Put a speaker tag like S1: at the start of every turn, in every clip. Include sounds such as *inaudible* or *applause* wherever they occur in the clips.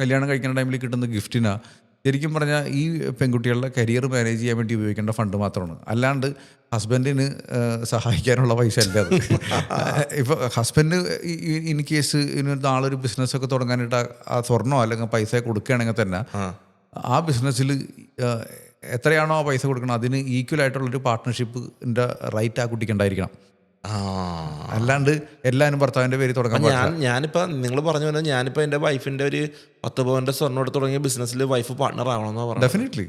S1: കല്യാണം കഴിക്കുന്ന ടൈമിൽ കിട്ടുന്ന ഗിഫ്റ്റിനാ ശരിക്കും പറഞ്ഞാൽ ഈ പെൺകുട്ടികളുടെ കരിയർ മാനേജ് ചെയ്യാൻ വേണ്ടി ഉപയോഗിക്കേണ്ട ഫണ്ട് മാത്രമാണ്. അല്ലാണ്ട് ഹസ്ബൻഡിന് സഹായിക്കാനുള്ള പൈസ അല്ല അത്. ഇപ്പോൾ ഹസ്ബൻഡ് ഇൻ കേസ് ഇനി നാളൊരു ബിസിനസ്സൊക്കെ തുടങ്ങാനായിട്ട് ആ- സ്വർണോ അല്ലെങ്കിൽ പൈസ കൊടുക്കുകയാണെങ്കിൽ തന്നെ ആ. ബിസിനസ്സിൽ എത്രയാണോ ആ പൈസ കൊടുക്കണം അതിന് ഈക്വൽ ആയിട്ടുള്ളൊരു പാർട്ട്ണർഷിപ്പിന്റെ റൈറ്റ് ആ കുട്ടിക്ക് ഉണ്ടായിരിക്കണം. അല്ലാണ്ട് എല്ലാവരും ഭർത്താവിന്റെ പേര് തുടങ്ങാൻ
S2: ഞാൻ ഞാനിപ്പോ നിങ്ങൾ പറഞ്ഞു പോലെ ഞാനിപ്പോ എന്റെ വൈഫിന്റെ ഒരു പത്ത് പവന്റെ സ്വർണം എടുത്ത് തുടങ്ങിയ ബിസിനസ്സിൽ വൈഫ് പാർട്ണർ ആവണമെന്നാ പറഞ്ഞു
S1: ഡെഫിനറ്റ്ലി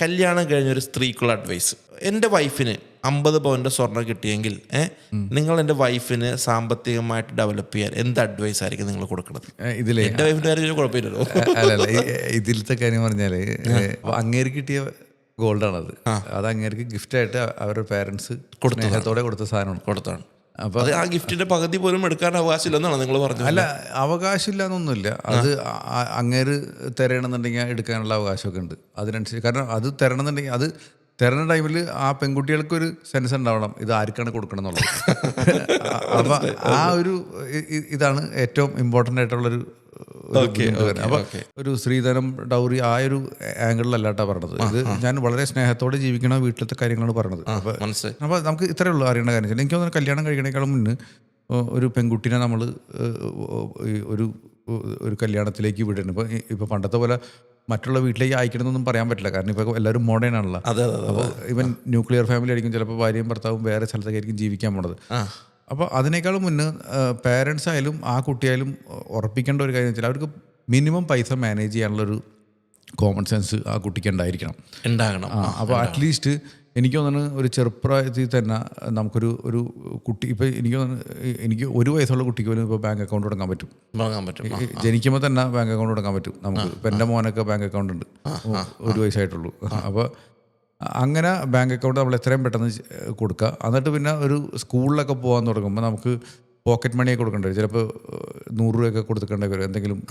S2: കല്യാണം കഴിഞ്ഞ ഒരു സ്ത്രീക്കുള്ള അഡ്വൈസ് എന്റെ വൈഫിന് അമ്പത് പവന്റെ സ്വർണം കിട്ടിയെങ്കിൽ നിങ്ങൾ എന്റെ വൈഫിന് സാമ്പത്തികമായിട്ട് ഡെവലപ്പ് ചെയ്യാൻ എന്ത് അഡ്വൈസ് ആയിരിക്കും നിങ്ങൾ കൊടുക്കുന്നത്
S1: ഇതിലെ
S2: എന്റെ വൈഫിന്റെ കാര്യം കുഴപ്പമില്ലല്ലോ.
S1: അല്ലല്ല ഇതിലത്തെ കാര്യം പറഞ്ഞാൽ അങ്ങേര് കിട്ടിയ ഗോൾഡാണത് അത് അങ്ങേർക്ക് ഗിഫ്റ്റായിട്ട് അവരുടെ പേരൻസ് കൊടുത്തോടെ കൊടുത്ത സാധനമാണ്.
S2: കൊടുത്താണ്
S1: അപ്പൊ
S2: ആ ഗിഫ്റ്റിന്റെ പകുതി പോലും എടുക്കാൻ അവകാശമില്ലെന്നാണ് നിങ്ങൾ പറഞ്ഞത്.
S1: അല്ല അവകാശമില്ല എന്നൊന്നുമില്ല അത് അങ്ങേര് തരണമെന്നുണ്ടെങ്കിൽ എടുക്കാനുള്ള അവകാശമൊക്കെ ഉണ്ട്. അതിനനുസരിച്ച് കാരണം അത് തരണമെന്നുണ്ടെങ്കിൽ അത് തരണ ടൈമിൽ ആ പെൺകുട്ടികൾക്ക് ഒരു സെൻസ് ഉണ്ടാവണം. ഇത് ആർക്കാണ് കൊടുക്കണം എന്നുള്ളത് *laughs* അപ്പൊ ആ ഒരു ഇതാണ് ഏറ്റവും ഇമ്പോർട്ടന്റ് ആയിട്ടുള്ളൊരു. അപ്പൊ ഒരു സ്ത്രീധനം ഡൗറി ആ ഒരു ആംഗിളിലല്ലാട്ട പറഞ്ഞത്. ഇത് ഞാൻ വളരെ സ്നേഹത്തോടെ ജീവിക്കണ വീട്ടിലത്തെ കാര്യങ്ങളാണ് പറഞ്ഞത്. അപ്പൊ നമുക്ക് ഇത്രയേ ഉള്ളൂ അറിയേണ്ട കാര്യം. എനിക്ക് തോന്നുന്നു കല്യാണം കഴിക്കണേക്കാളും മുന്നേ ഒരു പെൺകുട്ടിനെ നമ്മൾ ഒരു ഒരു കല്യാണത്തിലേക്ക് വിടണം ഇപ്പൊ ഇപ്പൊ പണ്ടത്തെ പോലെ മറ്റുള്ള വീട്ടിലേക്ക് അയക്കണമെന്നൊന്നും പറയാൻ പറ്റില്ല. കാരണം ഇപ്പൊ എല്ലാവരും മോഡേൺ ആണല്ലോ. അപ്പോൾ ഇവൻ ന്യൂക്ലിയർ ഫാമിലി ആയിരിക്കും ചിലപ്പോൾ ഭാര്യയും ഭർത്താവും വേറെ സ്ഥലത്തേക്കായിരിക്കും ജീവിക്കാൻ പോണത്. അപ്പോൾ അതിനേക്കാളും മുന്നേ പേരൻസ് ആയാലും ആ കുട്ടിയായാലും ഉറപ്പിക്കേണ്ട ഒരു കാര്യം വെച്ചാൽ അവർക്ക് മിനിമം പൈസ മാനേജ് ചെയ്യാനുള്ളൊരു കോമൺ സെൻസ് ആ കുട്ടിക്ക് ഉണ്ടായിരിക്കണം.
S2: ഉണ്ടാകണം.
S1: അപ്പോൾ അറ്റ്ലീസ്റ്റ് എനിക്ക് തോന്നുന്നു ഒരു ചെറുപ്രായത്തിൽ തന്നെ നമുക്കൊരു ഒരു കുട്ടി ഇപ്പോൾ എനിക്ക് തോന്നുന്നു എനിക്ക് ഒരു വയസ്സുള്ള കുട്ടിക്ക് പോലും ഇപ്പോൾ ബാങ്ക് അക്കൗണ്ട് തുടങ്ങാൻ പറ്റും.
S2: തുടങ്ങാൻ പറ്റും.
S1: ജനിക്കുമ്പോൾ തന്നെ ബാങ്ക് അക്കൗണ്ട് തുടങ്ങാൻ പറ്റും. നമുക്ക് ഇപ്പം എന്റെ മോനൊക്കെ ബാങ്ക് അക്കൗണ്ട് ഉണ്ട്. ഒരു വയസ്സായിട്ടുള്ളൂ. അപ്പോൾ അങ്ങനെ ബാങ്ക് അക്കൗണ്ട് നമ്മൾ എത്രയും പെട്ടെന്ന് കൊടുക്കുക എന്നിട്ട് പിന്നെ ഒരു സ്കൂളിലൊക്കെ പോകാൻ തുടങ്ങുമ്പോൾ നമുക്ക് പോക്കറ്റ് മണിയൊക്കെ കൊടുക്കേണ്ടി വരും. ചിലപ്പോൾ നൂറ് രൂപയൊക്കെ കൊടുക്കേണ്ടി വരും. എന്തെങ്കിലും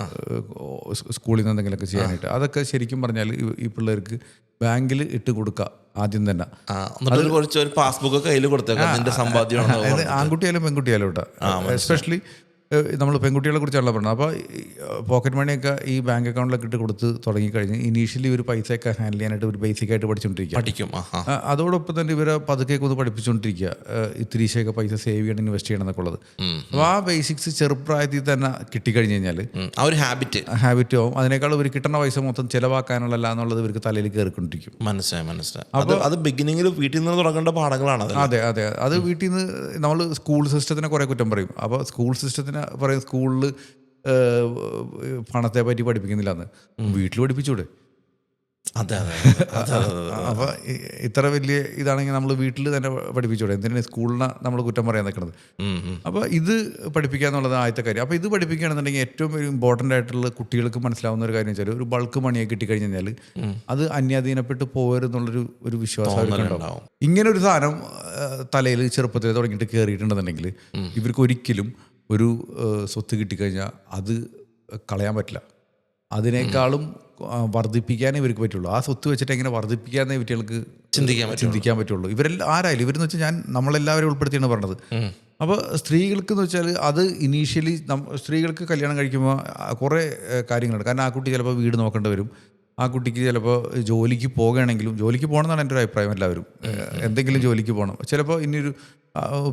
S1: സ്കൂളിൽ നിന്ന് എന്തെങ്കിലുമൊക്കെ ചെയ്യാനായിട്ട്. അതൊക്കെ ശരിക്കും പറഞ്ഞാൽ ഈ- പിള്ളേർക്ക് ബാങ്കിൽ ഇട്ട് കൊടുക്കുക ആദ്യം തന്നെ.
S2: കുറച്ച് ഒരു പാസ്ബുക്ക് കയ്യിൽ കൊടുത്തേക്കാം.
S1: ആൺകുട്ടിയായാലും പെൺകുട്ടിയായാലും കേട്ടോ. എസ്പെഷ്യലി നമ്മൾ പെൺകുട്ടികളെ കുറിച്ചാണല്ലോ പറഞ്ഞത്. അപ്പോൾ പോക്കറ്റ് മണിയൊക്കെ ഈ ബാങ്ക് അക്കൗണ്ടിലൊക്കെ ഇട്ട് കൊടുത്ത് തുടങ്ങിക്കഴിഞ്ഞ് ഇനീഷ്യലി ഒരു പൈസയൊക്കെ ഹാൻഡിൽ ചെയ്യാനായിട്ട് ഒരു ബേസിക് ആയിട്ട് പഠിച്ചുകൊണ്ടിരിക്കുക
S2: പഠിക്കും.
S1: അതോടൊപ്പം തന്നെ ഇവരെ പതുക്കെയൊക്കെ ഒന്ന് പഠിപ്പിച്ചുകൊണ്ടിരിക്കുക ഇത്തിരീശയൊക്കെ പൈസ സേവ് ചെയ്യണം ഇൻവെസ്റ്റ് ചെയ്യണം എന്നൊക്കെ ഉള്ളത് അപ്പോൾ ആ ബേസിക്സ് ചെറുപ്രായത്തിൽ തന്നെ കിട്ടിക്കഴിഞ്ഞ് കഴിഞ്ഞാൽ
S2: ആ ഒരു ഹാബിറ്റ്
S1: ഹാബിറ്റ് ആവും. അതിനേക്കാൾ ഇവർ കിട്ടുന്ന പൈസ മൊത്തം ചിലവാക്കാനുള്ളല്ല എന്നുള്ളത് ഇവർക്ക് തലയിൽ കയറിക്കൊണ്ടിരിക്കും.
S2: മനസ്സിലായി മനസ്സിലായി. അപ്പോൾ അത് ബിഗിനിങ്ങിൽ വീട്ടിൽ നിന്ന് തുടങ്ങേണ്ട പാഠങ്ങളാണ് അതെ
S1: അതെ അത്. വീട്ടിൽ നിന്ന് നമ്മൾ സ്കൂൾ സിസ്റ്റത്തിനെ കുറേ കുറ്റം പറയും. അപ്പോൾ സ്കൂൾ സിസ്റ്റത്തിനെ പറയും സ്കൂളിൽ പണത്തെ പറ്റി പഠിപ്പിക്കുന്നില്ല എന്ന് വീട്ടിൽ പഠിപ്പിച്ചൂടെ?
S2: അതെ അതെ
S1: അപ്പോൾ ഇത്ര വലിയ ഇതാണെങ്കിൽ നമ്മൾ വീട്ടിൽ തന്നെ പഠിപ്പിച്ചൂടെ? എന്തിനാണ് സ്കൂളിനെ നമ്മൾ കുറ്റം പറയാൻ നിൽക്കുന്നത്. അപ്പോൾ ഇത് പഠിപ്പിക്കുക എന്നുള്ളത് ആദ്യത്തെ കാര്യം. അപ്പൊ ഇത് പഠിപ്പിക്കുകയാണെന്നുണ്ടെങ്കിൽ ഏറ്റവും ഒരു ഇമ്പോർട്ടന്റ് ആയിട്ടുള്ള കുട്ടികൾക്ക് മനസ്സിലാവുന്ന ഒരു കാര്യം വെച്ചാൽ ഒരു ബൾക്ക് മണിയെ കിട്ടിക്കഴിഞ്ഞു കഴിഞ്ഞാൽ അത് അന്യാധീനപ്പെട്ട് പോകരുതെന്നുള്ളൊരു ഒരു വിശ്വാസം. ഇങ്ങനെ ഒരു സാധനം തലയിൽ ചെറുപ്പത്തിൽ തുടങ്ങിയിട്ട് കയറിയിട്ടുണ്ടെന്നുണ്ടെങ്കിൽ ഇവർക്ക് ഒരിക്കലും ഒരു സ്വത്ത് കിട്ടിക്കഴിഞ്ഞാൽ അത് കളയാൻ പറ്റില്ല. അതിനേക്കാളും വർദ്ധിപ്പിക്കാൻ വർദ്ധിപ്പിക്കാനേ ഇവർക്ക് പറ്റുള്ളൂ. ആ സ്വത്ത് വെച്ചിട്ട് എങ്ങനെ വർദ്ധിപ്പിക്കാന്നേ കുട്ടികൾക്ക്
S2: ചിന്തിക്കാൻ
S1: ചിന്തിക്കാൻ പറ്റുള്ളൂ. ഇവരെല്ലാം ആരായാലും ഇവരെന്ന് വെച്ചാൽ ഞാൻ നമ്മളെല്ലാവരും ഉൾപ്പെടുത്തിയാണ് പറഞ്ഞത്. അപ്പോൾ സ്ത്രീകൾക്ക് എന്ന് വെച്ചാൽ അത് ഇനീഷ്യലി സ്ത്രീകൾക്ക് കല്യാണം കഴിക്കുമ്പോൾ കുറേ കാര്യങ്ങളുണ്ട്. കാരണം ആ കുട്ടി ചിലപ്പോൾ വീട് നോക്കേണ്ടി വരും. ആ കുട്ടിക്ക് ചിലപ്പോൾ ജോലിക്ക് പോകുകയാണെങ്കിലും ജോലിക്ക് പോകണമെന്നാണ് എന്റെ ഒരു അഭിപ്രായം എല്ലാവരും. എന്തെങ്കിലും ജോലിക്ക് പോകണം. ചിലപ്പോൾ ഇനിയൊരു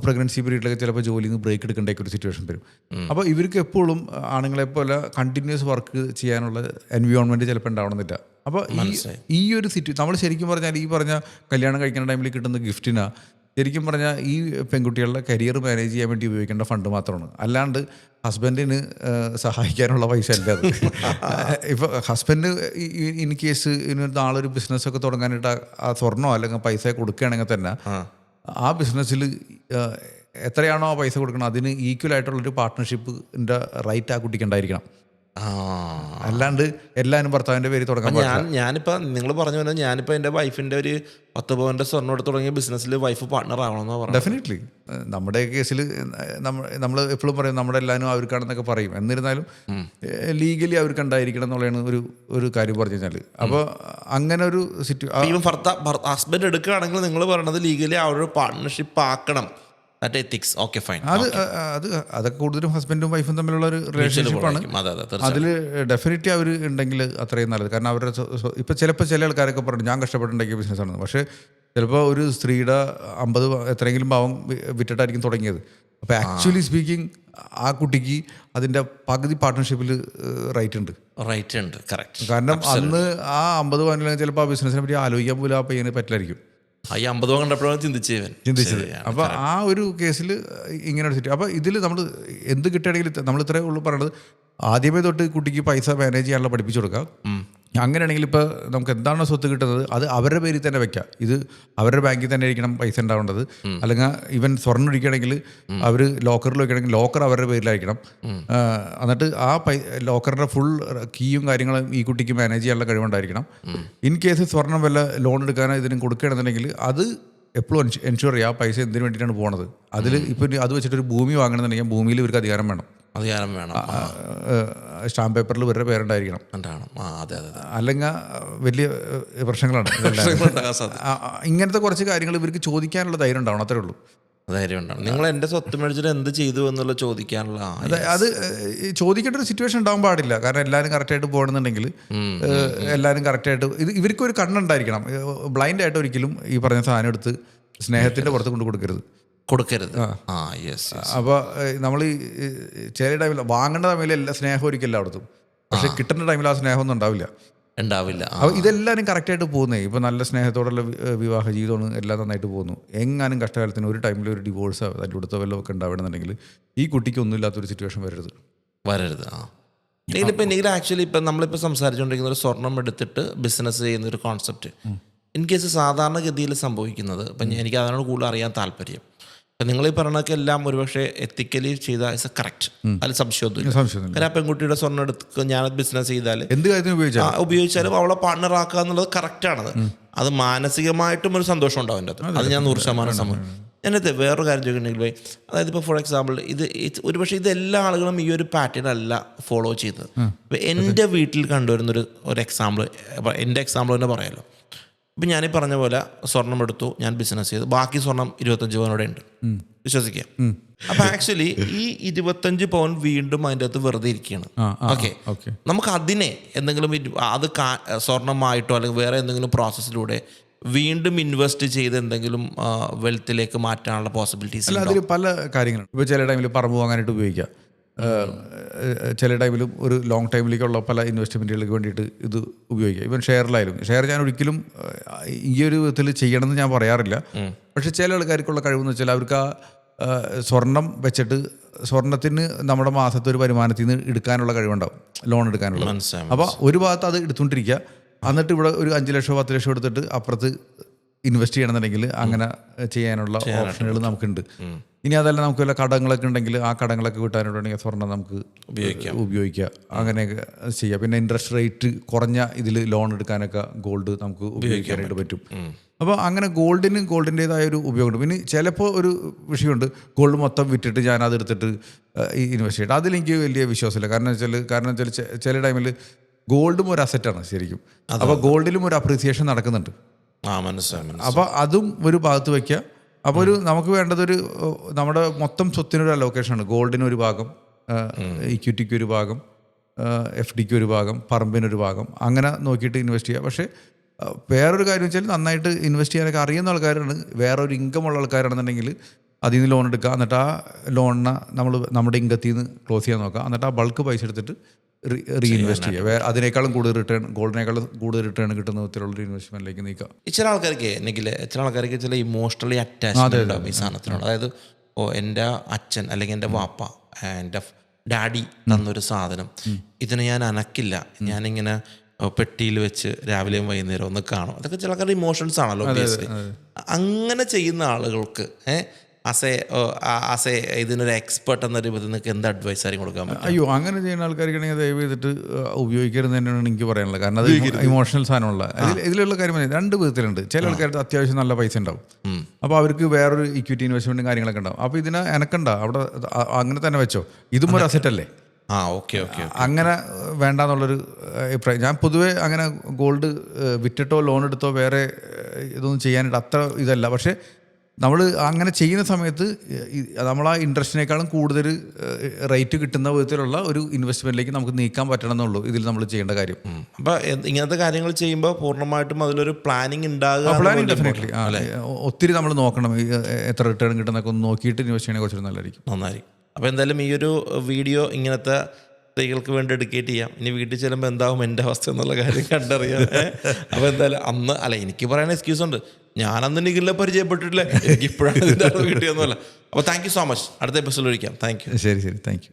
S1: പ്രഗ്നൻസി പീരീഡിലൊക്കെ ചിലപ്പോൾ ജോലിയിൽ നിന്ന് ബ്രേക്ക് എടുക്കേണ്ട ഒരു സിറ്റുവേഷൻ വരും. അപ്പോൾ ഇവർക്ക് എപ്പോഴും ആണുങ്ങളെ പോലെ കണ്ടിന്യൂസ് വർക്ക് ചെയ്യാനുള്ള എൻവിയോൺമെന്റ് ചിലപ്പോൾ ഉണ്ടാവണമെന്നില്ല. അപ്പോൾ ഈ ഈ ഒരു സിറ്റു നമ്മൾ ശരിക്കും പറഞ്ഞാൽ ഈ പറഞ്ഞ കല്യാണം കഴിക്കുന്ന ടൈമിൽ കിട്ടുന്ന ഗിഫ്റ്റിനാ ശരിക്കും പറഞ്ഞാൽ ഈ പെൺകുട്ടികളുടെ കരിയർ മാനേജ് ചെയ്യാൻ വേണ്ടി ഉപയോഗിക്കേണ്ട ഫണ്ട് മാത്രമാണ്. അല്ലാണ്ട് ഹസ്ബൻഡിന് സഹായിക്കാനുള്ള പൈസ അല്ല അത്. *laughs* ഇപ്പോൾ ഹസ്ബൻഡ് ഇൻ കേസ് ഇനി നാളൊരു ബിസിനസ്സൊക്കെ തുടങ്ങാനായിട്ട് ആ- സ്വർണോ അല്ലെങ്കിൽ പൈസ കൊടുക്കുകയാണെങ്കിൽ തന്നെ ആ. ബിസിനസ്സിൽ എത്രയാണോ ആ പൈസ കൊടുക്കണം അതിന് ഈക്വൽ ആയിട്ടുള്ളൊരു പാർട്ട്ണർഷിപ്പിന്റെ റൈറ്റ് ആ കുട്ടിക്ക് ഉണ്ടായിരിക്കണം. അല്ലാണ്ട് എല്ലാവരും ഭർത്താവിന്റെ പേര് തുടങ്ങാൻ
S2: ഞാൻ ഞാനിപ്പോ നിങ്ങൾ പറഞ്ഞ പോലെ ഞാനിപ്പോ എന്റെ വൈഫിന്റെ ഒരു പത്ത് പവന്റെ സ്വർണം എടുത്ത് തുടങ്ങിയ ബിസിനസ്സിൽ വൈഫ് പാർട്ണർ ആവണമെന്ന് പറഞ്ഞു
S1: ഡെഫിനറ്റ്ലി നമ്മുടെ കേസിൽ നമ്മൾ എപ്പോഴും പറയും നമ്മുടെ എല്ലാവരും അവർക്കാണെന്നൊക്കെ പറയും. എന്നിരുന്നാലും ലീഗലി അവർക്ക് ഉണ്ടായിരിക്കണം എന്നുള്ളതാണ് ഒരു ഒരു കാര്യം പറഞ്ഞു കഴിഞ്ഞാൽ അപ്പോൾ അങ്ങനെ ഒരു
S2: സിറ്റുവേഷൻ ഹസ്ബൻഡ് എടുക്കുകയാണെങ്കിൽ നിങ്ങൾ പറയണത് ലീഗലി അവരുടെ പാർട്ട്ണർഷിപ്പ് ആക്കണം. ദാറ്റ് എത്തിക്സ് ഓക്കെ ഫൈൻ
S1: അത് അത് അതൊക്കെ കൂടുതലും ഹസ്ബൻഡും വൈഫും തമ്മിലുള്ള ഒരു റിലേഷൻഷിപ്പാണ്
S2: ആണ്.
S1: അതിൽ ഡെഫിനറ്റ്ലി അവർ ഉണ്ടെങ്കിൽ അത്രയും നല്ലത്. കാരണം അവരുടെ ഇപ്പോൾ ചിലപ്പോൾ ചില ആൾക്കാരൊക്കെ പറഞ്ഞു ഞാൻ കഷ്ടപ്പെട്ടുണ്ടാക്കിയ ബിസിനസ്സാണ് പക്ഷേ ചിലപ്പോൾ ഒരു സ്ത്രീയുടെ അമ്പത് എത്രയെങ്കിലും ഭാവം വിറ്റിട്ടായിരിക്കും തുടങ്ങിയത്. അപ്പോൾ ആക്ച്വലി സ്പീക്കിംഗ് ആ കുട്ടിക്ക് അതിന്റെ പകുതി പാർട്ട്ണർഷിപ്പിൽ റൈറ്റ് ഉണ്ട്.
S2: റൈറ്റ് ഉണ്ട് കറക്റ്റ്
S1: കാരണം അന്ന് ആ അമ്പത് പവനിലെങ്കിൽ ചിലപ്പോൾ ആ ബിസിനസ്സിനെ പറ്റി ആലോചിക്കാൻ പോലും ആ പയ്യന് പറ്റില്ലായിരിക്കും.
S2: ഈ അമ്പത് രൂപ കണ്ടപ്പോഴാണ് ചിന്തിച്ചു ഇവൻ
S1: ചിന്തിച്ചത്.
S2: ശരിയാണ്.
S1: ആ ഒരു കേസിൽ ഇങ്ങനെ ഒരു അപ്പൊ ഇതിൽ നമ്മൾ എന്ത് കിട്ടുകയാണെങ്കിൽ നമ്മൾ ഇത്രേ ഉള്ളൂ പറയുന്നത് ആദ്യമേ തൊട്ട് കുട്ടിക്ക് പൈസ മാനേജ് ചെയ്യാനുള്ള പഠിപ്പിച്ചു കൊടുക്കാം. അങ്ങനെയാണെങ്കിൽ ഇപ്പോൾ നമുക്ക് എന്താണോ സ്വത്ത് കിട്ടുന്നത് അത് അവരുടെ പേരിൽ തന്നെ വെക്കാം. ഇത് അവരുടെ ബാങ്കിൽ തന്നെ ആയിരിക്കണം പൈസ ഉണ്ടാവേണ്ടത്. അല്ലെങ്കിൽ ഇവൻ സ്വർണം ഒഴിക്കുകയാണെങ്കിൽ അവർ ലോക്കറിൽ വെക്കുകയാണെങ്കിൽ ലോക്കർ അവരുടെ പേരിലായിരിക്കണം. എന്നിട്ട് ആ പൈ ലോക്കറിന്റെ ഫുൾ കീയും കാര്യങ്ങളും ഈ കുട്ടിക്ക് മാനേജ് ചെയ്യാനുള്ള കഴിവുണ്ടായിരിക്കണം. ഇൻ കേസ് സ്വർണം വല്ല ലോൺ എടുക്കാനോ ഇതിനും കൊടുക്കുകയാണെന്നുണ്ടെങ്കിൽ അത് എപ്പോഴും എൻഷുർ ചെയ്യുക ആ പൈസ എന്തിനു വേണ്ടിയിട്ടാണ് പോണത്? അതിൽ ഇപ്പം അത് വെച്ചിട്ട് ഒരു ഭൂമി വാങ്ങണമെന്നുണ്ടെങ്കിൽ ഭൂമിയിൽ ഇവർക്ക് അധികാരം വേണം.
S2: അധികാരം വേണം.
S1: സ്റ്റാമ്പ് പേപ്പറിൽ ഇവരുടെ പേരുണ്ടായിരിക്കണം.
S2: ഉണ്ടാവണം. ആ അതെ അതെ
S1: അല്ലെങ്കിൽ വലിയ പ്രശ്നങ്ങളാണ് ഇങ്ങനത്തെ കുറച്ച് കാര്യങ്ങൾ ഇവർക്ക് ചോദിക്കാനുള്ള ധൈര്യം ഉണ്ടാവണം അത്രേ ഉള്ളൂ.
S2: ധൈര്യം നിങ്ങൾ എന്റെ സ്വത്ത് മേടിച്ചിട്ട് എന്ത് ചെയ്തു എന്നുള്ള ചോദിക്കാനുള്ള
S1: അത് അത് ചോദിക്കേണ്ട ഒരു സിറ്റുവേഷൻ ഉണ്ടാകാൻ പാടില്ല. കാരണം എല്ലാവരും കറക്റ്റായിട്ട് പോകണമെന്നുണ്ടെങ്കിൽ എല്ലാവരും കറക്റ്റായിട്ട് ഇത് ഇവർക്കൊരു കണ്ണുണ്ടായിരിക്കണം ബ്ലൈൻഡ് ആയിട്ട് ഒരിക്കലും ഈ പറഞ്ഞ സാധനം എടുത്ത് സ്നേഹത്തിന്റെ പുറത്ത് കൊണ്ട് കൊടുക്കരുത്
S2: കൊടുക്കരുത്. ആ. യെസ്
S1: അപ്പോൾ നമ്മൾ ഈ ചെറിയ ചില ടൈമിൽ വാങ്ങേണ്ട ടൈമിൽ എല്ലാ സ്നേഹം ഒരിക്കലും എല്ലായിടത്തും പക്ഷെ കിട്ടുന്ന ടൈമിൽ ആ സ്നേഹമൊന്നും ഉണ്ടാവില്ല.
S2: ഉണ്ടാവില്ല.
S1: ഇതെല്ലാവരും കറക്റ്റായിട്ട് പോകുന്നേ. ഇപ്പം നല്ല സ്നേഹത്തോടുള്ള വിവാഹ ജീവിതമാണ് എല്ലാം നന്നായിട്ട് പോകുന്നു. എങ്ങാനും കഷ്ടകാലത്തിന് ഒരു ടൈമിൽ ഒരു ഡിവോഴ്സ് അതിന്റെ കൊടുത്ത വല്ലതും ഒക്കെ ഉണ്ടാവണമെന്നുണ്ടെങ്കിൽ ഈ കുട്ടിക്ക് ഒന്നും ഇല്ലാത്തൊരു സിറ്റുവേഷൻ വരരുത്.
S2: വരരുത് ആ. ഇതിലിപ്പോൾ എന്തെങ്കിലും ആക്ച്വലി ഇപ്പം നമ്മളിപ്പോൾ സംസാരിച്ചുകൊണ്ടിരിക്കുന്ന ഒരു സ്വർണം എടുത്തിട്ട് ബിസിനസ് ചെയ്യുന്ന ഒരു കോൺസെപ്റ്റ് ഇൻ കേസ് സാധാരണഗതിയിൽ സംഭവിക്കുന്നത് ഇപ്പം എനിക്ക് അതിനോട് കൂടുതൽ അറിയാൻ താല്പര്യം. നിങ്ങൾ ഈ പറഞ്ഞൊക്കെ എല്ലാം ഒരുപക്ഷെ എത്തിക്കലി ചെയ്ത ഇസ് കറക്റ്റ് അതിൽ സംശയമൊന്നുമില്ല. കാരണം ആ പെൺകുട്ടിയുടെ സ്വർണം എടുത്ത് ഞാൻ ബിസിനസ് ചെയ്താൽ
S1: എന്ത് കാര്യത്തിന് ഉപയോഗിച്ചാൽ
S2: ഉപയോഗിച്ചാലും അവളെ പാർട്ണർ ആക്കുക എന്നുള്ളത് കറക്റ്റാണത് അത് മാനസികമായിട്ടും ഒരു സന്തോഷം ഉണ്ടാവും എന്റെ അത് അത് ഞാൻ നൂറ് ശതമാനം സമ്മതം ഞാനത് വേറൊരു കാര്യം ചോദിക്കണമെങ്കിൽ അതായത് ഇപ്പോൾ ഫോർ എക്സാമ്പിൾ ഇത് ഒരുപക്ഷെ ഇത് എല്ലാ ആളുകളും ഈ ഒരു പാറ്റേൺ അല്ല ഫോളോ ചെയ്യുന്നത്. എന്റെ വീട്ടിൽ കണ്ടുവരുന്നൊരു ഒരു എക്സാമ്പിൾ എന്റെ എക്സാമ്പിൾ തന്നെ പറയാമല്ലോ ഇപ്പം ഞാനീ പറഞ്ഞ പോലെ സ്വർണം എടുത്തു ഞാൻ ബിസിനസ് ചെയ്തു. ബാക്കി സ്വർണം ഇരുപത്തഞ്ച് പവനോടെ ഉണ്ട്. വിശ്വസിക്കാം അപ്പൊ ആക്ച്വലി ഈ ഇരുപത്തഞ്ച് പവൻ വീണ്ടും അതിന്റെ അകത്ത് വെറുതെ ഇരിക്കുകയാണ്. ഓക്കെ
S1: ഓക്കെ
S2: നമുക്ക് അതിനെ എന്തെങ്കിലും അത് സ്വർണമായിട്ടോ സ്വർണമായിട്ടോ അല്ലെങ്കിൽ വേറെ എന്തെങ്കിലും പ്രോസസ്സിലൂടെ വീണ്ടും ഇൻവെസ്റ്റ് ചെയ്ത് എന്തെങ്കിലും വെൽത്തിലേക്ക് മാറ്റാനുള്ള പോസിബിലിറ്റീസ്
S1: അതിൽ പല കാര്യങ്ങളുണ്ട്. ഇപ്പോൾ ചില ടൈമിൽ പറമ്പ് വാങ്ങാനായിട്ട് ഉപയോഗിക്കാം. ചില ടൈമിലും ഒരു ലോങ് ടൈമിലേക്കുള്ള പല ഇൻവെസ്റ്റ്മെന്റുകൾക്ക് വേണ്ടിയിട്ട് ഇത് ഉപയോഗിക്കാം. ഇവൻ ഷെയറിലായാലും. ഷെയർ ഞാൻ ഒരിക്കലും ഈ ഒരു വിധത്തിൽ ചെയ്യണമെന്ന് ഞാൻ പറയാറില്ല. പക്ഷെ ചില ആൾക്കാർക്കുള്ള കഴിവെന്ന് വെച്ചാൽ അവർക്ക് ആ സ്വർണം വെച്ചിട്ട് സ്വർണത്തിന് നമ്മുടെ മാസത്തെ ഒരു വരുമാനത്തിൽ നിന്ന് എടുക്കാനുള്ള കഴിവുണ്ടാവും. ലോൺ എടുക്കാനുള്ള അപ്പോൾ ഒരു ഭാഗത്ത് അത് എടുത്തുകൊണ്ടിരിക്കുക. എന്നിട്ട് ഇവിടെ ഒരു അഞ്ച് ലക്ഷം പത്ത് ലക്ഷം എടുത്തിട്ട് അപ്പുറത്ത് ഇൻവെസ്റ്റ് ചെയ്യണമെന്നുണ്ടെങ്കിൽ അങ്ങനെ ചെയ്യാനുള്ള ഓപ്ഷനുകൾ നമുക്കുണ്ട്. ഇനി അതല്ല നമുക്ക് വല്ല കടങ്ങളൊക്കെ ഉണ്ടെങ്കിൽ ആ കടങ്ങളൊക്കെ വീട്ടാനായിട്ടുണ്ടെങ്കിൽ സ്വർണം നമുക്ക്
S2: ഉപയോഗിക്കാം.
S1: ഉപയോഗിക്കുക അങ്ങനെയൊക്കെ ചെയ്യാം. പിന്നെ ഇൻട്രസ്റ്റ് റേറ്റ് കുറഞ്ഞ ഇതിൽ ലോൺ എടുക്കാനൊക്കെ ഗോൾഡ് നമുക്ക് ഉപയോഗിക്കാനായിട്ട് പറ്റും. അപ്പോൾ അങ്ങനെ ഗോൾഡിന് ഗോൾഡിന്റെതായ ഒരു ഉപയോഗമുണ്ട്. പിന്നെ ചിലപ്പോൾ ഒരു വിഷയമുണ്ട്. ഗോൾഡ് മൊത്തം വിറ്റിട്ട് ഞാൻ അത് എടുത്തിട്ട് ഇൻവെസ്റ്റ് ചെയ്യട്ടെ. അതിലെനിക്ക് വലിയ വിശ്വാസമില്ല. കാരണം വെച്ചാൽ കാരണം വെച്ചാൽ ചില ടൈമിൽ ഗോൾഡും ഒരു അസറ്റാണ് ശരിക്കും. അപ്പോൾ ഗോൾഡിലും ഒരു അപ്രീസിയേഷൻ നടക്കുന്നുണ്ട്.
S2: ആ മനസ്സിലായി
S1: അപ്പോൾ അതും ഒരു ഭാഗത്ത് വയ്ക്കുക അപ്പോൾ ഒരു നമുക്ക് വേണ്ടതൊരു നമ്മുടെ മൊത്തം സ്വത്തിനൊരു അലോക്കേഷനാണ് ഗോൾഡിന് ഒരു ഭാഗം ഇക്വിറ്റിക്ക് ഒരു ഭാഗം എഫ് ഡിക്ക് ഒരു ഭാഗം പറമ്പിനൊരു ഭാഗം അങ്ങനെ നോക്കിയിട്ട് ഇൻവെസ്റ്റ് ചെയ്യുക. പക്ഷേ വേറൊരു കാര്യം വെച്ചാൽ നന്നായിട്ട് ഇൻവെസ്റ്റ് ചെയ്യാനൊക്കെ അറിയുന്ന ആൾക്കാരാണ്. വേറൊരു ഇൻകം ഉള്ള ആൾക്കാരാണെന്നുണ്ടെങ്കിൽ അതിൽ നിന്ന് ലോൺ എടുക്കുക. എന്നിട്ട് ആ ലോണിനെ നമ്മൾ നമ്മുടെ ഇൻകത്തിൽ നിന്ന് ക്ലോസ് ചെയ്യാൻ നോക്കുക. എന്നിട്ട് ആ ബൾക്ക് പൈസ എടുത്തിട്ട് റീഇൻവെസ്റ്റ് ചെയ്യുക. അതിനേക്കാളും കൂടുതൽ റിട്ടേൺ ഗോൾഡിനേക്കാളും കൂടുതൽ റിട്ടേൺ കിട്ടുന്ന വിധത്തിലുള്ള ഒരു നീക്കാം. നീക്കുക
S2: ചില ആൾക്കാർക്ക് എന്നെങ്കിൽ ചില ആൾക്കാർക്ക് ചില ഇമോഷണലി അറ്റാച്ച്മെന്റ് ഉണ്ടാവും ഈ സാധനത്തിനോട്. അതായത് ഓ എന്റെ അച്ഛൻ അല്ലെങ്കിൽ എന്റെ വാപ്പ എന്റെ ഡാഡി തന്നൊരു സാധനം. ഇതിനെ ഞാൻ അനക്കില്ല. ഞാനിങ്ങനെ പെട്ടിയിൽ വെച്ച് രാവിലെയും വൈകുന്നേരം ഒന്ന് കാണും. അതൊക്കെ ചില ആൾക്കാരുടെ ഇമോഷൻസ് ആണല്ലോ. അങ്ങനെ ചെയ്യുന്ന ആളുകൾക്ക് ഏഹ് അസേ അസേ ഇതിനൊരു എക്സ്പെർട്ട് എന്ന രൂപത്തിൽ നിങ്ങൾക്ക് എന്ത് അഡ്വൈസ് ആയിരിക്കും കൊടുക്കാൻ പറ്റും
S1: അയ്യോ അങ്ങനെ ചെയ്യുന്ന ആൾക്കാർക്കാണെങ്കിൽ ദയവ് ചെയ്തിട്ട് ഉപയോഗിക്കരുത് തന്നെയാണ് എനിക്ക് പറയാനുള്ളത്. കാരണം അത് ഇമോഷണൽ സാധനമുള്ള. ഇതിലുള്ള കാര്യം രണ്ട് വിധത്തിലുണ്ട്. ചില ആൾക്കാർക്ക് അത്യാവശ്യം നല്ല പൈസ ഉണ്ടാവും. അപ്പോൾ അവർക്ക് വേറൊരു ഇക്വിറ്റി ഇൻവെസ്റ്റ്മെന്റും കാര്യങ്ങളൊക്കെ ഉണ്ടാവും. അപ്പോൾ ഇതിനെ എനക്കണ്ട. അവിടെ അങ്ങനെ തന്നെ വെച്ചോ. ഇതും ഒരു അസെറ്റ് അല്ലേ?
S2: ആ ഓക്കെ ഓക്കെ
S1: അങ്ങനെ വേണ്ടാന്നുള്ളൊരു അഭിപ്രായം. ഞാൻ പൊതുവേ അങ്ങനെ ഗോൾഡ് വിറ്റിട്ടോ ലോൺ എടുത്തോ വേറെ ഇതൊന്നും ചെയ്യാനായിട്ട് അത്ര ഇതല്ല. പക്ഷേ നമ്മൾ അങ്ങനെ ചെയ്യുന്ന സമയത്ത് നമ്മൾ ആ ഇൻട്രസ്റ്റിനേക്കാളും കൂടുതൽ റേറ്റ് കിട്ടുന്ന വിധത്തിലുള്ള ഒരു ഇൻവെസ്റ്റ്മെന്റിലേക്ക് നമുക്ക് നീക്കാൻ പറ്റണം എന്നുള്ളൂ ഇതിൽ നമ്മൾ ചെയ്യേണ്ട കാര്യം.
S2: അപ്പോൾ ഇങ്ങനത്തെ കാര്യങ്ങൾ ചെയ്യുമ്പോൾ പൂർണമായിട്ടും അതിലൊരു പ്ലാനിങ് ഉണ്ടാകുക
S1: പ്ലാനിങ് ഡെഫിനറ്റ്ലി ഒത്തിരി നമ്മൾ നോക്കണം. എത്ര റിട്ടേൺ കിട്ടുന്നൊക്കെ ഒന്ന് നോക്കിയിട്ട് ഇൻവെസ്റ്റ് ചെയ്യണേ കുറച്ചുകൂടി നല്ലതായിരിക്കും.
S2: നന്നായിരിക്കും. അപ്പോൾ എന്തായാലും ഈ ഒരു വീഡിയോ ഇങ്ങനത്തെ സ്ത്രീകൾക്ക് വേണ്ടി ഡെഡിക്കേറ്റ് ചെയ്യാം. ഇനി വീട്ടിൽ ചെല്ലുമ്പോൾ എന്താവും എന്റെ അവസ്ഥ എന്നുള്ള കാര്യം കണ്ടറിയാം. അപ്പോൾ എന്തായാലും അന്ന് അല്ല എനിക്ക് പറയാൻ എക്സ്ക്യൂസ് ഉണ്ട്. ഞാനന്ന് നിഖിലിനെ പരിചയപ്പെട്ടിട്ടില്ല. എനിക്ക് ഇപ്പോഴാണ് ഇതിന്റെ കിട്ടിയെന്നല്ല അപ്പോൾ താങ്ക് യു സോ മച്ച് അടുത്ത എപ്പിസോഡ് ഒഴിക്കാം താങ്ക് യു
S1: ശരി ശരി. Thank you